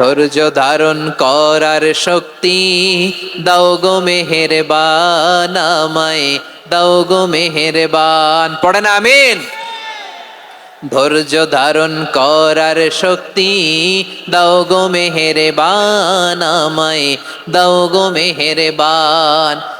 ধৈর্য ধারণ করার শক্তি। দাও গো মেহেরবান আমায়, দাও গো মেহেরবান। পড়েন আমিন। ধৈর্য ধারণ করার শক্তি। দাও গো মেহেরবান আমায়, দাও গো মেহেরবান।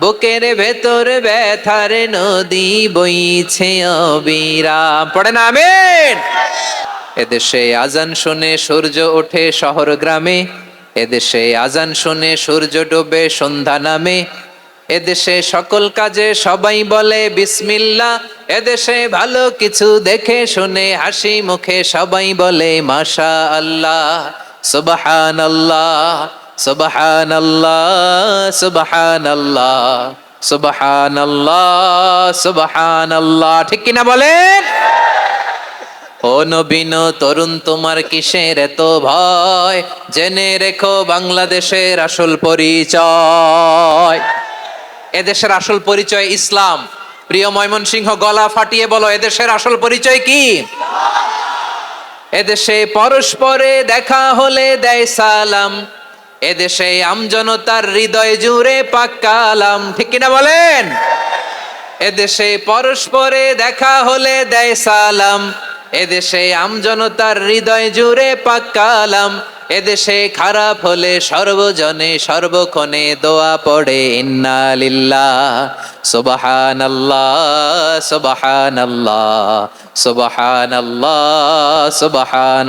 বুকের ভেতর ব্যথার নদী বইছে অবিরাম। পড়ে না এদেশে আজান শুনে সূর্য ওঠে শহর গ্রামে, এদেশে আজান শুনে সূর্য ডোবে সন্ধ্যা নামে। এদেশে সকল কাজে সবাই বলে বিসমিল্লা এদেশে ভালো কিছু দেখে শুনে হাসি মুখে সবাই বলে মাশা আল্লাহ সুবহান আল্লাহ সুবহান আল্লাহ সুবহান আল্লাহ আল্লাহ সুবহান আল্লাহ ঠিক কিনা বলেন? ও নবীন তরুণ তোমার কিসের এত ভয়? জেনে রেখো বাংলাদেশের আসল পরিচয়। এদেশের আসল পরিচয় ইসলাম। প্রিয় ময়মনসিংহ, গলা ফাটিয়ে বলো, এদেশের আসল পরিচয় কি? এদেশে পরস্পরে দেখা হলে দেয় সালাম। এদেশে আমজনতার হৃদয় জুড়ে পাক্কালাম ঠিক কিনা বলেন? এদেশে পরস্পরে দেখা হলে দেয় সালাম। এদেশে আমজনতার হৃদয় জুড়ে পাক্কালাম এদেশে খারাপ হলে সর্বজনে সর্বক্ষণে দোয়া পড়ে, ইন্না লিল্লাহ সুবহান আল্লাহ সুবহান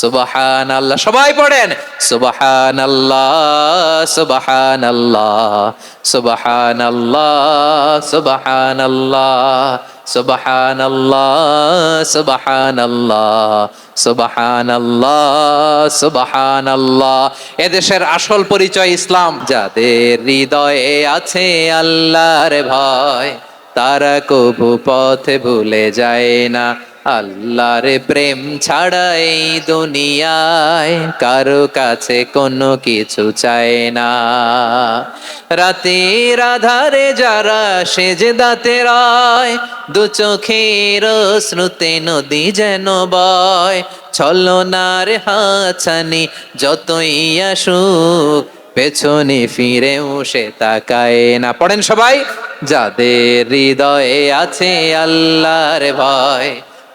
সুবহান আল্লাহ সবাই পড়েন। সুবাহান আল্লাহ সুবাহান আল্লাহ সুবাহান আল্লাহ সুবাহান আল্লাহ সুবাহান আল্লাহ সুবাহান আল্লাহ সুবাহান আল্লাহ সুবাহান আল্লাহ এদেশের আসল পরিচয় ইসলাম। যাদের হৃদয়ে আছে আল্লাহর ভয়, তারা কবু পথে ভুলে যায় না। আল্লাহর প্রেম ছাড়া এই দুনিয়ায় কারও কাছে কোনো কিছু চায় না। রাতের আধারে যারা সেজে দাতে রায়, দু চোখের শ্রুতে নদী যেন বয়। ছলনার হাছানি যতই আসুক, পেছনে ফিরেও সে তাকায় না। পড়েন সবাই, যাদের হৃদয়ে আছে আল্লাহর ভয়।